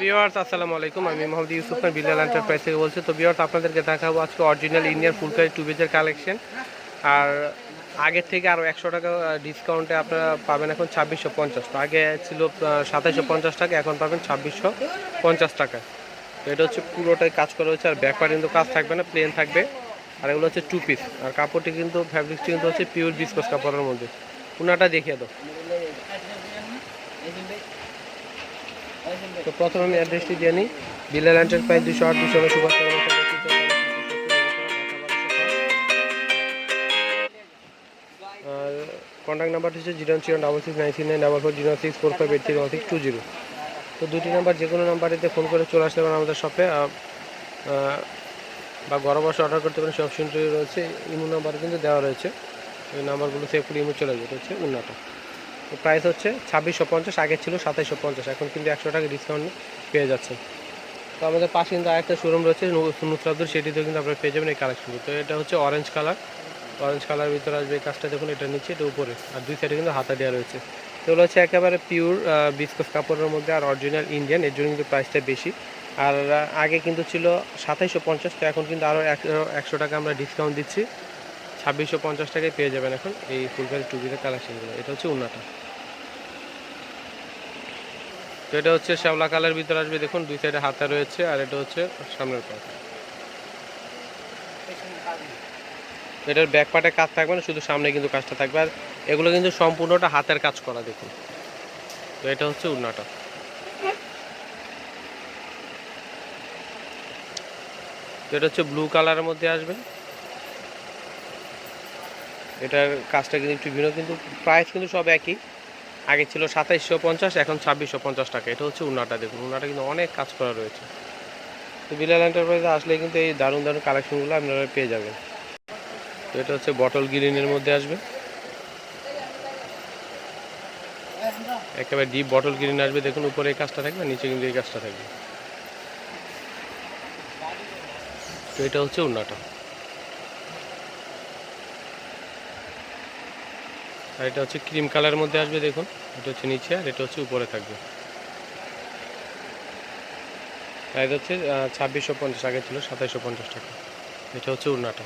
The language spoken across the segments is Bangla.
ভিওয়ার্স আসসালামু আলাইকুম। আমি মোহাম্মদ ইউসুফ খান, বিল্লাল এন্টারপ্রাইজ থেকে বলছি। তো ভিওয়ার্স আপনাদেরকে দেখাবো আজকে অরিজিনাল ইন্ডিয়ান ফুলকারি টু বেজের কালেকশন আর আগের থেকে আরও একশো টাকা ডিসকাউন্টে আপনারা পাবেন এখন ছাব্বিশশো পঞ্চাশ। আগে ছিল সাতাইশশো পঞ্চাশ টাকা, এখন পাবেন ছাব্বিশশো পঞ্চাশ টাকা। তো এটা হচ্ছে পুরোটাই কাজ করা হচ্ছে আর ব্যাকপার কিন্তু কাজ থাকবে না প্লেন থাকবে। আর এগুলো হচ্ছে টু পিস আর কাপড়টি কিন্তু ফ্যাব্রিকটি কিন্তু হচ্ছে পিওর বিস্কস কাপড়ের মধ্যে। পুনাটা দেখিয়ে দাও। তো প্রথমে আমি অ্যাড্রেসটি দিয়ে নিই বিল্লাল এন্টারপ্রাইজ দুশো আট দুশো সুভাষ আর কন্ট্যাক্ট নাম্বারটি হচ্ছে zero zero double six nine six nine double four zero six four five eight three one six two zero তো দুটি নাম্বার যে কোনো নাম্বারেতে ফোন করে চলে আসতে পারেন আমাদের শপে বা ঘরে বসে অর্ডার করতে পারেন সে অপশনটি রয়েছে ইমো নাম্বার কিন্তু দেওয়া রয়েছে ওই নাম্বারগুলো সেভ করে ইমো চলে এটা হচ্ছে উন্নাটা তো প্রাইস হচ্ছে ছাব্বিশশো পঞ্চাশ, আগে ছিল সাতাইশশো পঞ্চাশ, এখন কিন্তু একশো টাকা ডিসকাউন্ট পেয়ে যাচ্ছেন। তো আমাদের পাশে কিন্তু আরেকটা শোরুম রয়েছে নুসরাতুর সেটিতেও কিন্তু আপনারা পেয়ে যাবেন এই কালেকশনটি তো এটা হচ্ছে অরেঞ্জ কালার অরেঞ্জ কালার ভিতরে আসবে এই কাজটা দেখুন এটা নিচে এটা উপরে। আর দুই সাইডে কিন্তু হাতা দেওয়া রয়েছে। তো এগুলো হচ্ছে একেবারে পিওর বিস্কস কাপড়ের মধ্যে আর অরিজিনাল ইন্ডিয়ান এর জন্য কিন্তু প্রাইসটা বেশি। আর আগে কিন্তু ছিল সাতাইশশো পঞ্চাশ, তো এখন কিন্তু আরও একশো টাকা আমরা ডিসকাউন্ট দিচ্ছি। ছাব্বিশশো পঞ্চাশ টাকায় পেয়ে যাবেন এখন এই ফুলকারি টুপিতে কালেকশনগুলো। এটা হচ্ছে উন্নাটা। তো এটা হচ্ছে শ্যাওলা কালার ভিতরে আসবে। দেখুন, দুই সাইডে হাতা রয়েছে আর এটা হচ্ছে সামনের পাট। এটার ব্যাক পার্টে কাজ থাকবে না, শুধু সামনে কিন্তু কাজটা থাকবে। আর এগুলো কিন্তু সম্পূর্ণটা হাতের কাজ করা, দেখুন। তো এটা হচ্ছে উন্নাটা। এটা হচ্ছে ব্লু কালারের মধ্যে আসবে। এটার কাজটা কিন্তু একটু ভিন্ন, কিন্তু প্রাইস কিন্তু সব একই। আগে ছিল সাতাইশশো পঞ্চাশ, এখন ছাব্বিশশো পঞ্চাশ টাকা। এটা হচ্ছে উন্নাটা দেখুন উন্নাটা কিন্তু অনেক কাজ করা রয়েছে। তো বিলাল এন্টারপ্রাইজে আসলে কিন্তু এই দারুণ দারুণ কালেকশনগুলো আপনারা পেয়ে যাবেন। তো এটা হচ্ছে বটল গ্রিনের মধ্যে আসবে। একেবারে ডিপ বটল গ্রিন আসবে। দেখুন, উপরে এই কাজটা থাকবে, নিচে কিন্তু এই কাজটা থাকবে। তো এটা হচ্ছে উন্নাটা আর এটা হচ্ছে ক্রিম কালারের মধ্যে আসবে, দেখুন। এটা হচ্ছে নিচে আর এটা হচ্ছে উপরে থাকবে। আর হচ্ছে ছাব্বিশশো পঞ্চাশ, আগে ছিল সাতাইশশো পঞ্চাশ টাকা। এটা হচ্ছে উন্নাটা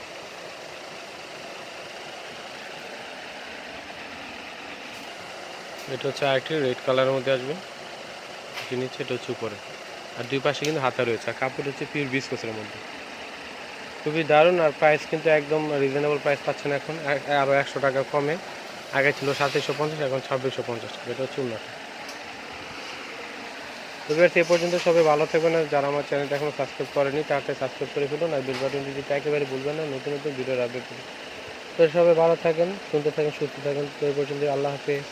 এটা হচ্ছে আরেকটি রেড কালারের মধ্যে আসবে। এটি নিচে, এটা হচ্ছে উপরে। আর দুই পাশে কিন্তু হাতা রয়েছে। আর কাপড় হচ্ছে পিওর বিস্কসের মধ্যে। খুবই দারুণ। আর প্রাইস কিন্তু একদম রিজনেবল প্রাইস পাচ্ছেন এখন। আর- আরও একশো টাকা কমে। আগে ছিল সাতাইশশো পঞ্চাশ, এখন ছাব্বিশশো পঞ্চাশ। এটা হচ্ছে উন্নত। তো সে পর্যন্ত সবাই ভালো থাকবেন আর যারা আমার চ্যানেলটা এখনও সাবস্ক্রাইব করেনি তাকে সাবস্ক্রাইব করে ফেলুন আর বিল বাটনটি দিতে একেবারে ভুলবেন না, নতুন নতুন ভিডিওর আপডেট তো সবাই ভালো থাকেন শুনতে থাকেন, সুস্থ থাকেন। তো এই পর্যন্ত আল্লাহ হাফেজ।